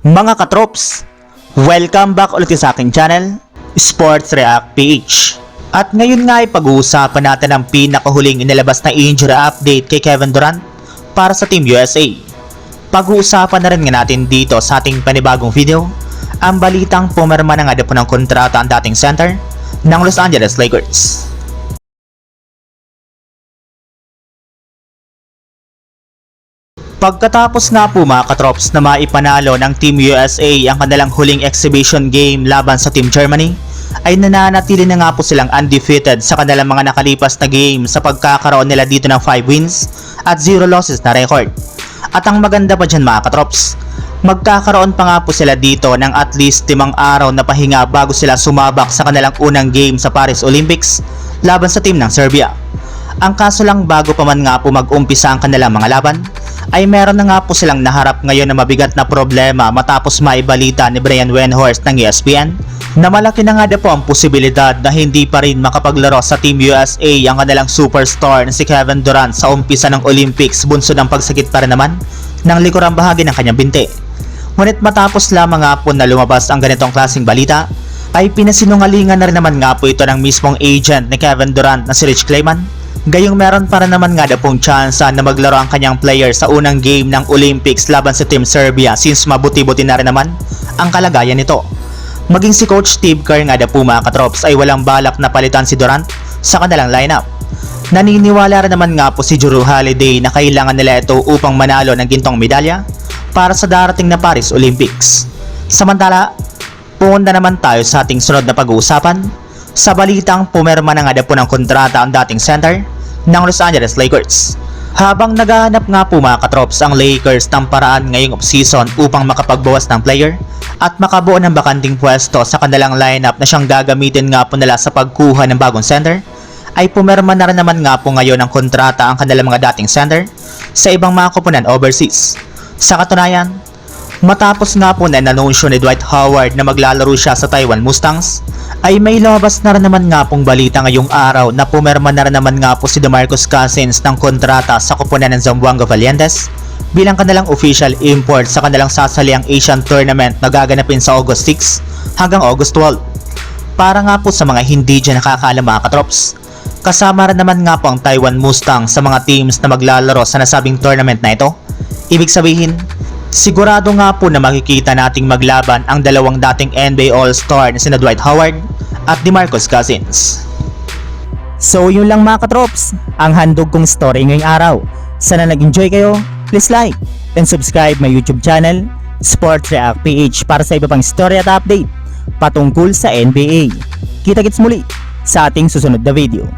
Mga katrops, welcome back ulit sa aking channel, Sports React PH. At ngayon nga ay pag-uusapan natin ang pinakahuling inilabas na injury update kay Kevin Durant para sa Team USA. Pag-uusapan na rin nga natin dito sa ating panibagong video, ang balitang pumirma na nga daw po ng kontrata ang dating center ng Los Angeles Lakers. Pagkatapos nga po mga katrops na maipanalo ng Team USA ang kanilang huling exhibition game laban sa Team Germany, ay nananatili na nga po silang undefeated sa kanilang mga nakalipas na game sa pagkakaroon nila dito ng 5 wins at 0 losses na record. At ang maganda pa dyan mga katrops, magkakaroon pa nga po sila dito ng at least limang araw na pahinga bago sila sumabak sa kanilang unang game sa Paris Olympics laban sa team ng Serbia. Ang kaso lang bago pa man nga po mag-umpisa ang kanilang mga laban, ay meron na nga po silang naharap ngayon na mabigat na problema matapos maibalita ni Brian Wenhorst ng ESPN na malaki na nga daw po ang posibilidad na hindi pa rin makapaglaro sa Team USA ang kanilang superstar na si Kevin Durant sa umpisa ng Olympics bunso ng pagsakit pa rin naman ng likurang bahagi ng kanyang binti. Ngunit matapos lamang nga po na lumabas ang ganitong klaseng balita, ay pinasinungalingan na rin naman nga po ito ng mismong agent ni Kevin Durant na si Rich Clayman Gayong meron para naman nga daw pong tsansa na maglaro ang kanyang player sa unang game ng Olympics laban sa Team Serbia since mabuti-buti na rin naman ang kalagayan nito. Maging si Coach Steve Kerr nga daw po mga katrops ay walang balak na palitan si Durant sa kanilang lineup. Naniniwala rin naman nga po si Jrue Holiday na kailangan nila ito upang manalo ng gintong medalya para sa darating na Paris Olympics. Samantala, punta naman tayo sa ating sunod na pag-uusapan sa balitang pumirma na nga daw po ng kontrata ang dating center ng Los Angeles Lakers. Habang naghahanap nga po mga katrops ang Lakers ng paraan ngayong offseason upang makapagbawas ng player at makabuo ng bakanting pwesto sa kanilang lineup na siyang gagamitin nga po nila sa pagkuha ng bagong center, ay pumirma na rin naman nga po ngayon ng kontrata ang kanilang mga dating center sa ibang mga kupunan overseas. Sa katunayan, Matapos nga po na inanunsyo ni Dwight Howard na maglalaro siya sa Taiwan Mustangs, ay may lumabas na rin naman nga pong balita ngayong araw na pumirma na rin naman nga po si DeMarcus Cousins ng kontrata sa kupunan ng Zamboanga Valientes bilang kanilang official import sa kanilang sasaliang Asian Tournament na gaganapin sa August 6 hanggang August 12. Para nga po sa mga hindi dyan nakakaalam mga katrops, kasama rin naman nga po ang Taiwan Mustang sa mga teams na maglalaro sa nasabing tournament na ito. Ibig sabihin, Sigurado nga po na makikita nating maglaban ang dalawang dating NBA All-Star na sina Dwight Howard at DeMarcus Cousins. So yun lang mga katrops, ang handog kong story ngayong araw. Sana nag-enjoy kayo, please like and subscribe my YouTube channel, Sports React PH para sa iba pang story at update patungkol sa NBA. Kita-kits muli sa ating susunod na video.